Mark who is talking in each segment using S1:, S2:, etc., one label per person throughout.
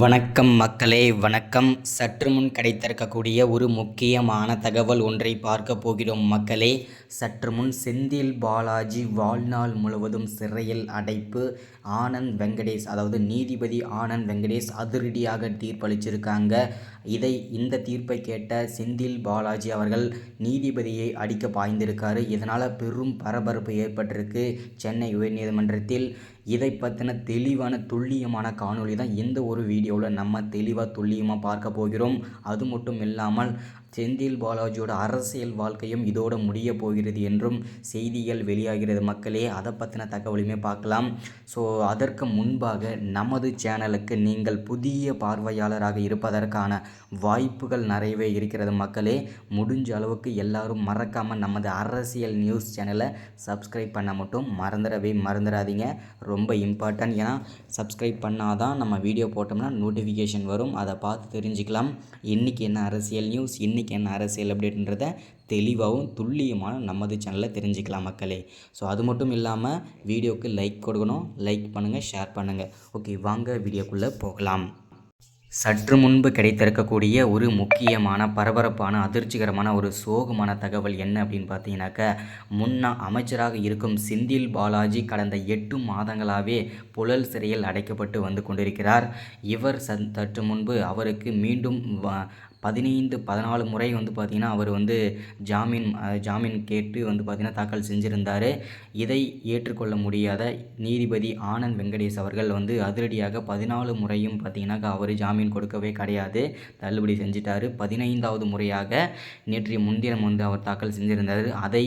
S1: வணக்கம் மக்களே வணக்கம். சற்று முன் கிடைத்திருக்கக்கூடிய ஒரு முக்கியமான தகவல் ஒன்றை பார்க்க போகிறோம் மக்களே. சற்று முன் செந்தில் பாலாஜி வாழ்நாள் முழுவதும் சிறையில் அடைப்பு ஆனந்த் வெங்கடேஷ் அதாவது நீதிபதி ஆனந்த் வெங்கடேஷ் அதிரடியாக தீர்ப்பளிச்சிருக்காங்க. இதை இந்த தீர்ப்பை கேட்ட செந்தில் பாலாஜி அவர்கள் நீதிபதியை அடிக்க பாய்ந்திருக்காரு. இதனால் பெரும் பரபரப்பு ஏற்பட்டிருக்கு. சென்னை உயர்நீதிமன்றத்தில் இதை பற்றின தெளிவான துல்லியமான காணொளி தான் எந்த ஒரு வீடியோவில் நம்ம தெளிவாக துல்லியமாக பார்க்க போகிறோம். அது மட்டும் இல்லாமல் செந்தில் பாலாஜியோட அரசியல் வாழ்க்கையும் இதோடு முடிய போகிறது என்றும் செய்திகள் வெளியாகிறது. மக்களே அதை பற்றின தகவலுமே பார்க்கலாம். ஸோ அதற்கு முன்பாக நமது சேனலுக்கு நீங்கள் புதிய பார்வையாளராக இருப்பதற்கான வாய்ப்புகள் நிறையவே இருக்கிறது மக்களே. முடிஞ்ச அளவுக்கு எல்லாரும் மறக்காமல் நமது அரசியல் நியூஸ் சேனலை சப்ஸ்கிரைப் பண்ண மட்டும் மறந்துடவே மறந்துடாதீங்க. ரொம்ப இம்பார்ட்டன்ட். ஏன்னா சப்ஸ்கிரைப் பண்ணால் தான் நம்ம வீடியோ போட்டோம்னா நோட்டிஃபிகேஷன் வரும். அதை பார்த்து தெரிஞ்சுக்கலாம். இன்றைக்கி என்ன அரசியல் நியூஸ்? இன்றைக்கி இன்றைக்கி என்ன அரசியல் அப்படின்றத தெளிவாகவும் துல்லியமான நமது சேனலில் தெரிஞ்சுக்கலாம் மக்களே. ஸோ அது மட்டும் இல்லாமல் வீடியோவுக்கு லைக் கொடுக்கணும் லைக் பண்ணுங்கள் ஷேர் பண்ணுங்கள் ஓகே வாங்க வீடியோக்குள்ளே போகலாம். சற்று முன்பு கிடைத்திருக்கக்கூடிய ஒரு முக்கியமான பரபரப்பான அதிர்ச்சிகரமான ஒரு சோகமான தகவல் என்ன அப்படின்னு பார்த்தீங்கன்னாக்க முன்னா அமைச்சராக இருக்கும் செந்தில் பாலாஜி கடந்த எட்டு மாதங்களாகவே புழல் சிறையில் அடைக்கப்பட்டு வந்து கொண்டிருக்கிறார். இவர் சற்று முன்பு அவருக்கு மீண்டும் பதினைந்து பதினாலு முறை வந்து பார்த்திங்கன்னா அவர் வந்து ஜாமீன் ஜாமீன் கேட்டு வந்து பார்த்திங்கன்னா தாக்கல் செஞ்சுருந்தார். இதை ஏற்றுக்கொள்ள முடியாத நீதிபதி ஆனந்த் வெங்கடேஷ் அவர்கள் வந்து அதிரடியாக பதினாலு முறையும் பார்த்திங்கனாக்கா அவர் ஜாமீன் கொடுக்கவே கிடையாது. தள்ளுபடி செஞ்சிட்டார். பதினைந்தாவது முறையாக நேற்றைய முன்தினம் வந்து அவர் தாக்கல் செஞ்சுருந்தார். அதை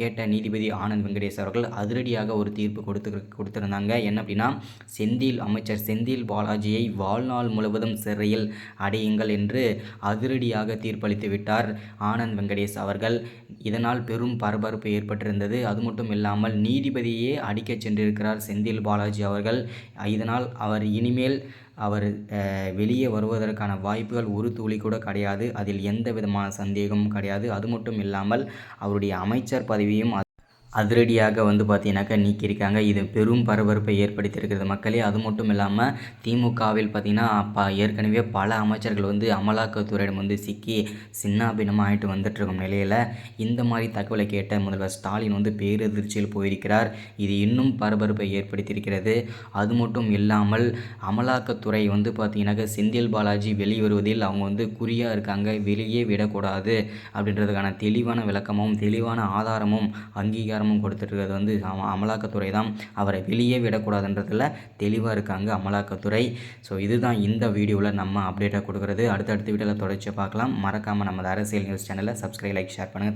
S1: கேட்ட நீதிபதி ஆனந்த் வெங்கடேஷ் அவர்கள் அதிரடியாக ஒரு தீர்ப்பு கொடுத்து கொடுத்துருந்தாங்க. என்ன அப்படின்னா செந்தில் அமைச்சர் செந்தில் பாலாஜியை வாழ்நாள் முழுவதும் சிறையில் அடையுங்கள் என்று அதிரடியாக தீர்ப்பளித்து விட்டார் ஆனந்த் வெங்கடேஷ் அவர்கள். இதனால் பெரும் பரபரப்பு ஏற்பட்டிருந்தது. அது மட்டும் இல்லாமல் நீதிபதியே அடிக்கச் சென்றிருக்கிறார் செந்தில் பாலாஜி அவர்கள். இதனால் அவர் இனிமேல் அவர் வெளியே வருவதற்கான வாய்ப்புகள் ஒரு துளி கூட கிடையாது. அதில் எந்த விதமான சந்தேகமும் கிடையாது. அது மட்டும் இல்லாமல் அவருடைய அமைச்சர் பதவியும் அதிரடியாக வந்து பார்த்தீங்கன்னாக்கா நீக்கியிருக்காங்க. இது பெரும் பரபரப்பை ஏற்படுத்தியிருக்கிறது மக்களே. அது மட்டும் இல்லாமல் திமுகவில் பார்த்திங்கன்னா அப்போ ஏற்கனவே பல அமைச்சர்கள் வந்து அமலாக்கத்துறையிடம் வந்து சிக்கி சின்னாபின்னமாக ஆகிட்டு வந்துட்டுருக்கும் நிலையில் இந்த மாதிரி தகவலை கேட்ட முதல்வர் ஸ்டாலின் வந்து பேரதிர்ச்சியில் போயிருக்கிறார். இது இன்னும் பரபரப்பை ஏற்படுத்தியிருக்கிறது. அது மட்டும் இல்லாமல் அமலாக்கத்துறை வந்து பார்த்திங்கனாக்கா செந்தில் பாலாஜி வெளிவருவதில் அவங்க வந்து குறியாக இருக்காங்க. வெளியே விடக்கூடாது அப்படின்றதுக்கான தெளிவான விளக்கமும் தெளிவான ஆதாரமும் அங்கீகாரம் அதிகாரமும் கொடுத்துருக்கிறது வந்து அமலாக்கத்துறை தான். அவரை வெளியே விடக்கூடாதுன்றதில் தெளிவாக இருக்காங்க அமலாக்கத்துறை. ஸோ இதுதான் இந்த வீடியோவில் நம்ம அப்டேட்டாக கொடுக்குறது. அடுத்தடுத்த வீடியோவில் தொடர்ச்சியாக பார்க்கலாம். மறக்காமல் நமது அரசியல் நியூஸ் சேனலை சப்ஸ்கிரைப் லைக் ஷேர் பண்ணுங்கள்